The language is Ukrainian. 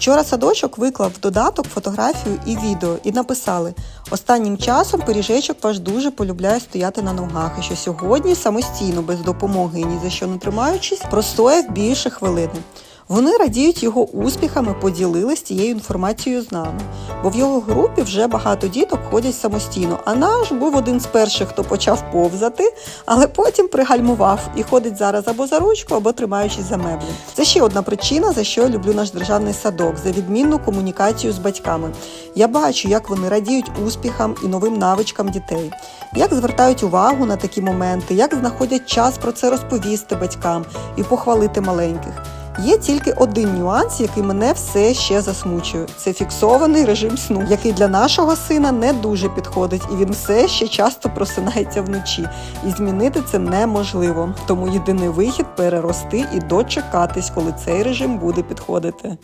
Вчора садочок виклав в додаток фотографію і відео і написали: останнім часом пиріжечок ваш дуже полюбляє стояти на ногах, і що сьогодні самостійно, без допомоги і ні за що не тримаючись, простояв більше хвилини. Вони радіють його успіхами, поділились цією інформацією з нами. Бо в його групі вже багато діток ходять самостійно. А наш був один з перших, хто почав повзати, але потім пригальмував і ходить зараз або за ручку, або тримаючись за меблі. Це ще одна причина, за що я люблю наш державний садок, за відмінну комунікацію з батьками. Я бачу, як вони радіють успіхам і новим навичкам дітей, як звертають увагу на такі моменти, як знаходять час про це розповісти батькам і похвалити маленьких. Є тільки один нюанс, який мене все ще засмучує: це фіксований режим сну, який для нашого сина не дуже підходить, і він все ще часто просинається вночі. І змінити це неможливо. Тому єдиний вихід перерости і дочекатись, коли цей режим буде підходити.